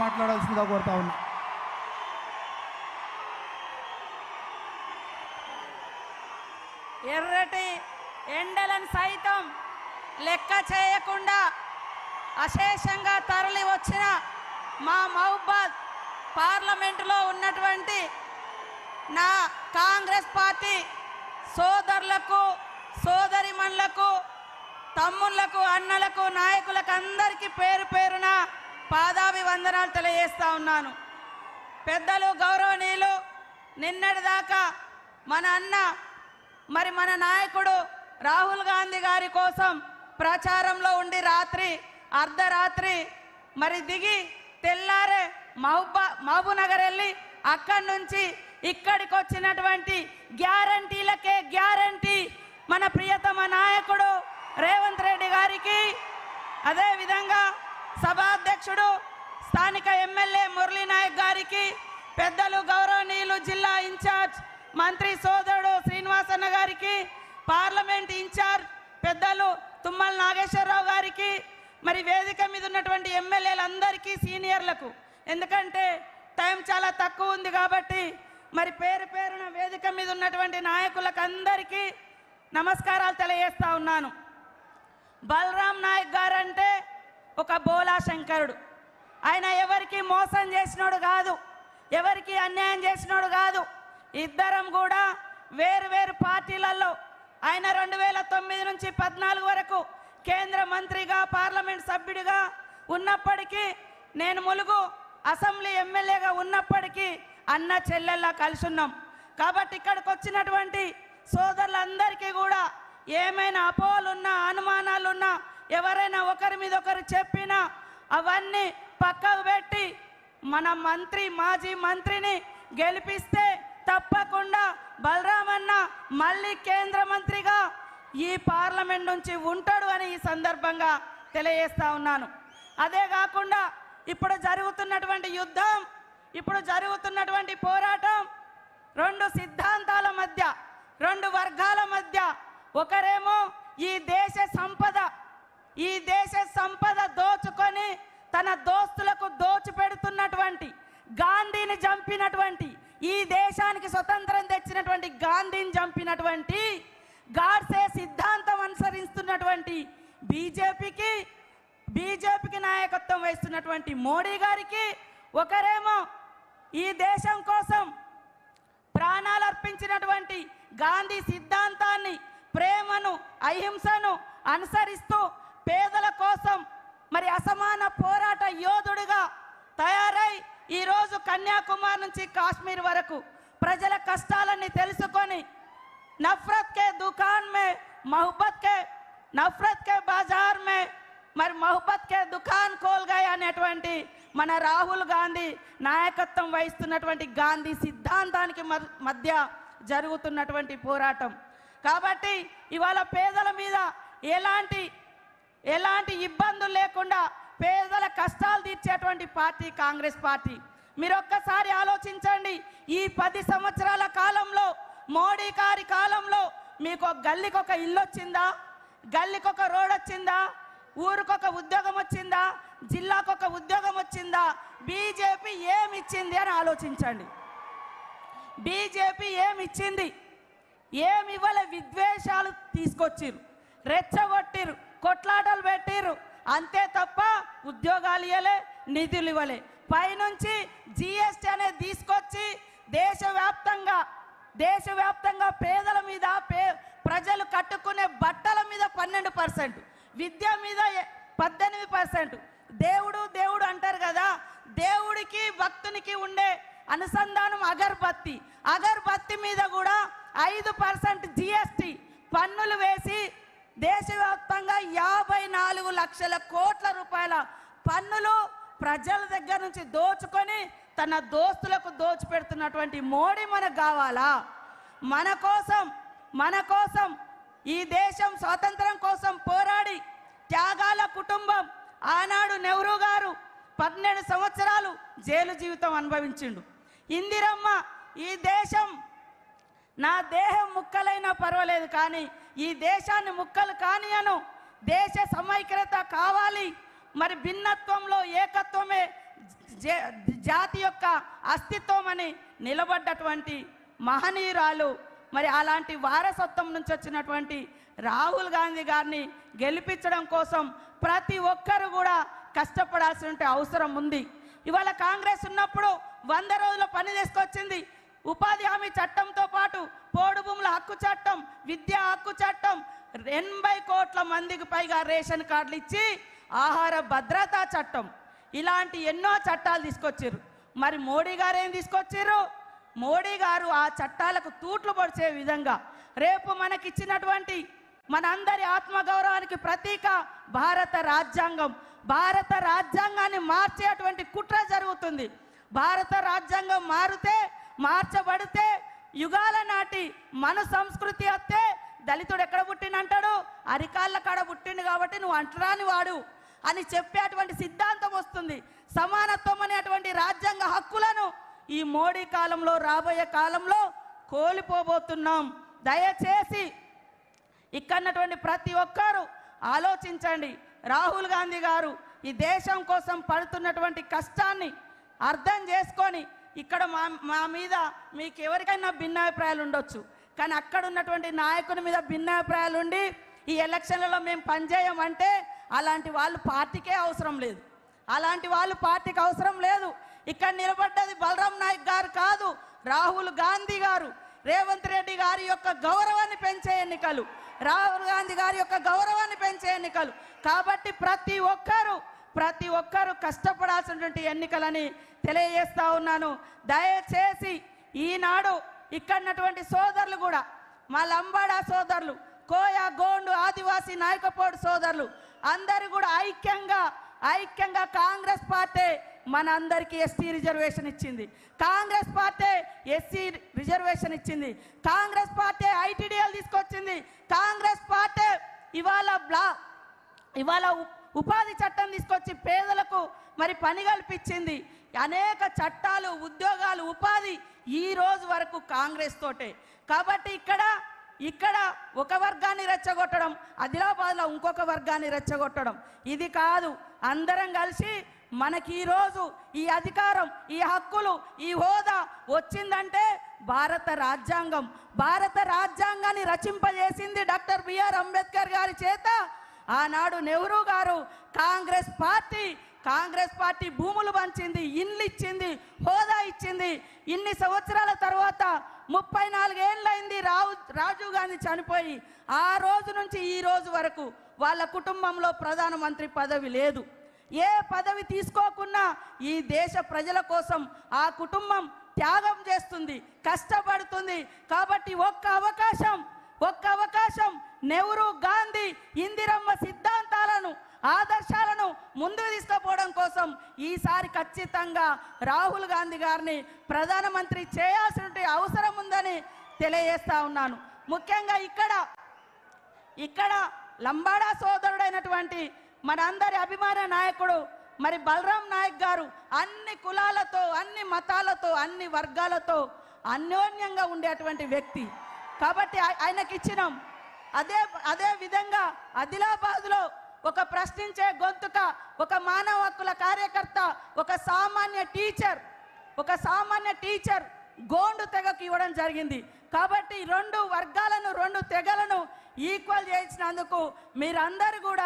మాట్లాడాల్సిందిగా కోరుతా ఉన్నా. ఎర్రటి ఎండలను సైతం లెక్క చేయకుండా అశేషంగా తరలి వచ్చిన మా మహబాద్ పార్లమెంటులో ఉన్నటువంటి నా కాంగ్రెస్ పార్టీ సోదరులకు సోదరిమణులకు తమ్ముళ్ళకు అన్నలకు నాయకులకు అందరికీ పేరు పేరున పాదాభివందనాలు తెలియజేస్తా ఉన్నాను. పెద్దలు గౌరవనీయులు నిన్నటిదాకా మన అన్న మరి మన నాయకుడు రాహుల్ గాంధీ గారి కోసం ప్రచారంలో ఉండి రాత్రి అర్ధరాత్రి మరి దిగి తెల్లారే మహబూబా మహబూనగర్ వెళ్ళి అక్కడి నుంచి ఇక్కడికి వచ్చినటువంటి గ్యారంటీలకే గ్యారంటీ మన ప్రియతమ నాయకుడు రేవంత్ రెడ్డి గారికి. అదేవిధంగా సభాధ్యక్షుడు స్థానిక ఎమ్మెల్యే మురళీనాయక్ గారికి పెద్దలు గౌరవనీయులు జిల్లా ఇన్ఛార్జ్ మంత్రి సోదరుడు శ్రీనివాసన్న గారికి పార్లమెంట్ ఇన్ఛార్జ్ పెద్దలు తుమ్మల నాగేశ్వరరావు గారికి మరి వేదిక మీద ఉన్నటువంటి ఎమ్మెల్యేలందరికీ సీనియర్లకు. ఎందుకంటే టైం చాలా తక్కువ ఉంది కాబట్టి మరి పేరు పేరున వేదిక మీద ఉన్నటువంటి నాయకులకు అందరికీ నమస్కారాలు తెలియజేస్తా ఉన్నాను. బలరాం నాయక్ గారంటే ఒక బోలా శంకరుడు. ఆయన ఎవరికి మోసం చేసినోడు కాదు ఎవరికి అన్యాయం చేసినోడు కాదు ఇద్దరం కూడా వేరు వేరు పార్టీలలో ఆయన రెండు వేల తొమ్మిది నుంచి పద్నాలుగు వరకు కేంద్ర మంత్రిగా పార్లమెంట్ సభ్యుడిగా ఉన్నప్పటికీ నేను ములుగు అసెంబ్లీ ఎమ్మెల్యేగా ఉన్నప్పటికీ అన్న చెల్లెల్లా కలిసి ఉన్నాం కాబట్టి ఇక్కడికి వచ్చినటువంటి సోదరులందరికీ కూడా ఏమైనా అపోహలున్నా అనుమానాలున్నా ఎవరైనా ఒకరి మీద ఒకరు చెప్పినా అవన్నీ పక్కకు పెట్టి మన మంత్రి మాజీ మంత్రిని గెలిపిస్తే తప్పకుండా బలరామన్న మళ్ళీ కేంద్ర మంత్రిగా ఈ పార్లమెంట్ నుంచి ఉంటాడు అని ఈ సందర్భంగా తెలియజేస్తా ఉన్నాను. అదే కాకుండా ఇప్పుడు జరుగుతున్నటువంటి యుద్ధం ఇప్పుడు జరుగుతున్నటువంటి పోరాటం రెండు సిద్ధాంతాల మధ్య రెండు వర్గాల మధ్య ఒకరేమో ఈ దేశ సంపద ఈ దేశ సంపద దోచుకొని తన దోస్తులకు దోచిపెడుతున్నటువంటి గాంధీని చంపినటువంటి ఈ దేశానికి స్వతంత్రం తెచ్చినటువంటి గాంధీని చంపినటువంటి గాడ్సే సిద్ధాంతం అనుసరిస్తున్నటువంటి బీజేపీకి బీజేపీకి నాయకత్వం వహిస్తున్నటువంటి మోడీ గారికి ఒకరేమో ఈ దేశం కోసం ప్రాణాలు అర్పించినటువంటి గాంధీ సిద్ధాంతాన్ని ప్రేమను అహింసను అనుసరిస్తూ పేదల కోసం మరి అసమాన పోరాట యోధుడిగా తయారై ఈరోజు కన్యాకుమారి నుంచి కాశ్మీర్ వరకు ప్రజల కష్టాలన్నీ తెలుసుకొని నఫరత్ కే దుకాన్ మే మహబ్బత్ కే నఫరత్ కే బజార్ మే మరి మహబ్బత్ కే దుకాన్ కోల్గాయ్ అనేటువంటి మన రాహుల్ గాంధీ నాయకత్వం వహిస్తున్నటువంటి గాంధీ సిద్ధాంతానికి మధ్య జరుగుతున్నటువంటి పోరాటం. కాబట్టి ఇవాళ పేదల మీద ఎలాంటి ఎలాంటి ఇబ్బందులు లేకుండా పేదల కష్టాలు తీర్చేటువంటి పార్టీ కాంగ్రెస్ పార్టీ. మీరు ఒక్కసారి ఆలోచించండి ఈ పది సంవత్సరాల కాలంలో మోడీ గారి కాలంలో మీకు ఒక గల్లీకి ఒక ఇల్లు వచ్చిందా గల్లీకి ఒక రోడ్ వచ్చిందా ఊరికొక ఉద్యోగం వచ్చిందా జిల్లాకు ఒక ఉద్యోగం వచ్చిందా బీజేపీ ఏమిచ్చింది అని ఆలోచించండి. బీజేపీ ఏమి ఇచ్చింది ఏమి ఇవ్వలే విద్వేషాలు తీసుకొచ్చిర్రు. రెచ్చగొ కొట్లాటలు పెట్టిర్రు. అంతే తప్ప ఉద్యోగాలు ఇవ్వలే నిధులు ఇవ్వలే. పైనుంచి జిఎస్టీ అనేది తీసుకొచ్చి దేశవ్యాప్తంగా దేశవ్యాప్తంగా పేదల మీద పే ప్రజలు కట్టుకునే బట్టల మీద పన్నెండు పర్సెంట్ విద్య మీద పద్దెనిమిది పర్సెంట్. దేవుడు దేవుడు అంటారు కదా దేవుడికి భక్తునికి ఉండే అనుసంధానం అగర్బత్తి. అగర్బత్తి మీద కూడా ఐదు పర్సెంట్ జిఎస్టి పన్నులు వేసి దేశవ్యాప్తంగా యాభై నాలుగు లక్షల కోట్ల రూపాయల పన్నులు ప్రజల దగ్గర నుంచి దోచుకొని తన దోస్తులకు దోచిపెడుతున్నటువంటి మోడీ మనకు కావాలా? మన కోసం మన కోసం ఈ దేశం స్వాతంత్రం కోసం పోరాడి త్యాగాల కుటుంబం ఆనాడు నెహ్రూ గారు పన్నెండు సంవత్సరాలు జైలు జీవితం అనుభవించిండు. ఇందిరమ్మ ఈ దేశం నా దేహం ముక్కలైనా పర్వాలేదు కానీ ఈ దేశాన్ని ముక్కలు కానియను. దేశ సమైక్యత కావాలి. మరి భిన్నత్వంలో ఏకత్వమే జాతి యొక్క అస్తిత్వం అని నిలబడ్డటువంటి మహనీయురాలు మరి అలాంటి వారసత్వం నుంచి వచ్చినటువంటి రాహుల్ గాంధీ గారిని గెలిపించడం కోసం ప్రతి ఒక్కరు కూడా కష్టపడాల్సిన అవసరం ఉంది. ఇవాళ కాంగ్రెస్ ఉన్నప్పుడు వంద రోజుల పని తీసుకొచ్చింది. ఉపాధి హామీ చట్టంతో పాటు పోడు భూముల హక్కు చట్టం విద్యా హక్కు చట్టం ఎనభై కోట్ల మందికి పైగా రేషన్ కార్డులు ఇచ్చి ఆహార భద్రతా చట్టం. ఇలాంటి ఎన్నో చట్టాలు తీసుకొచ్చారు మరి మోడీ గారు ఏం తీసుకొచ్చారు మోడీ గారు ఆ చట్టాలకు తూట్లు పొడిచే విధంగా రేపు మనకిచ్చినటువంటి మనందరి ఆత్మగౌరవానికి ప్రతీక భారత రాజ్యాంగం. భారత రాజ్యాంగాన్ని మార్చేటువంటి కుట్ర జరుగుతుంది. భారత రాజ్యాంగం మారితే మార్చబడితే యుగాల నాటి మన సంస్కృతి వస్తే దళితుడు ఎక్కడ పుట్టినంటాడు అరికాళ్ళ కాడ పుట్టిండు కాబట్టి నువ్వు అంటరాని వాడు అని చెప్పేటువంటి సిద్ధాంతం వస్తుంది. సమానత్వం అనేటువంటి రాజ్యాంగ హక్కులను ఈ మోడీ కాలంలో రాబోయే కాలంలో కోల్పోబోతున్నాం. దయచేసి ఇక్కడన్నటువంటి ప్రతి ఒక్కరూ ఆలోచించండి. రాహుల్ గాంధీ గారు ఈ దేశం కోసం పడుతున్నటువంటి కష్టాన్ని అర్థం చేసుకొని ఇక్కడ మా మా మీద మీకు ఎవరికైనా భిన్నాభిప్రాయాలు ఉండొచ్చు. కానీ అక్కడ ఉన్నటువంటి నాయకుని మీద భిన్నాభిప్రాయాలు ఉండి ఈ ఎలక్షన్లలో మేము పనిచేయమంటే అలాంటి వాళ్ళు పార్టీకే అవసరం లేదు. అలాంటి వాళ్ళు పార్టీకి అవసరం లేదు. ఇక్కడ నిలబడ్డది బలరాం నాయక్ గారు కాదు రాహుల్ గాంధీ గారు. రేవంత్ రెడ్డి గారి యొక్క గౌరవాన్ని పెంచే ఎన్నికలు రాహుల్ గాంధీ గారి యొక్క గౌరవాన్ని పెంచే ఎన్నికలు. కాబట్టి ప్రతి ఒక్కరూ ప్రతి ఒక్కరూ కష్టపడాల్సినటువంటి ఎన్నికలని తెలియజేస్తా ఉన్నాను. దయచేసి ఈనాడు ఇక్కడన్నటువంటి సోదరులు కూడా మా లంబాడా సోదరులు కోయా గోండు ఆదివాసీ నాయకపోడు సోదరులు అందరూ కూడా ఐక్యంగా ఐక్యంగా కాంగ్రెస్ పార్టీ మనందరికీ ఎస్సీ రిజర్వేషన్ ఇచ్చింది. కాంగ్రెస్ పార్టీ ఎస్సీ రిజర్వేషన్ ఇచ్చింది. కాంగ్రెస్ పార్టీ ఐటీడీఎల్ తీసుకొచ్చింది. కాంగ్రెస్ పార్టీ ఇవాళ బ్లా ఇవాళ ఉపాధి చట్టం తీసుకొచ్చి పేదలకు మరి పని కల్పించింది. అనేక చట్టాలు ఉద్యోగాలు ఉపాధి ఈ రోజు వరకు కాంగ్రెస్ తోటే. కాబట్టి ఇక్కడ ఇక్కడ ఒక వర్గాన్ని రెచ్చగొట్టడం ఆదిలాబాద్లో ఇంకొక వర్గాన్ని రెచ్చగొట్టడం ఇది కాదు. అందరం కలిసి మనకి ఈరోజు ఈ అధికారం ఈ హక్కులు ఈ హోదా వచ్చిందంటే భారత రాజ్యాంగం. భారత రాజ్యాంగాన్ని రచింపజేసింది డాక్టర్ బిఆర్ అంబేద్కర్ గారి చేత ఆనాడు నెహ్రూ గారు కాంగ్రెస్ పార్టీ కాంగ్రెస్ పార్టీ భూములు పంచింది ఇల్లు ఇచ్చింది హోదా ఇచ్చింది. ఇన్ని సంవత్సరాల తర్వాత ముప్పై నాలుగేళ్ళైంది రావు రాజీవ్ గాంధీ చనిపోయి ఆ రోజు నుంచి ఈ రోజు వరకు వాళ్ళ కుటుంబంలో ప్రధానమంత్రి పదవి లేదు. ఏ పదవి తీసుకోకున్నా ఈ దేశ ప్రజల కోసం ఆ కుటుంబం త్యాగం చేస్తుంది కష్టపడుతుంది. కాబట్టి ఒక్క అవకాశం ఒక్క అవకాశం నెహ్రూ గాంధీ ఇందిరమ్మ సిద్ధాంతాలను ఆదర్శాలను ముందుకు తీసుకుపోవడం కోసం ఈసారి ఖచ్చితంగా రాహుల్ గాంధీ గారిని ప్రధానమంత్రి చేయాల్సిన అవసరం ఉందని తెలియజేస్తా ఉన్నాను. ముఖ్యంగా ఇక్కడ ఇక్కడ లంబాడా సోదరుడైనటువంటి మనందరి అభిమాన నాయకుడు మరి బలరాం నాయక్ గారు అన్ని కులాలతో అన్ని మతాలతో అన్ని వర్గాలతో అన్యోన్యంగా ఉండేటువంటి వ్యక్తి. కాబట్టి ఆయ- ఆయనకి ఇచ్చినాం అదే అదే విధంగా ఆదిలాబాద్లో ఒక ప్రశ్నించే గొంతుక ఒక మానవ హక్కుల కార్యకర్త ఒక సామాన్య టీచర్ ఒక సామాన్య టీచర్ గోండు తెగకు ఇవ్వడం జరిగింది. కాబట్టి రెండు వర్గాలను రెండు తెగలను ఈక్వల్ చేసినందుకు మీరందరూ కూడా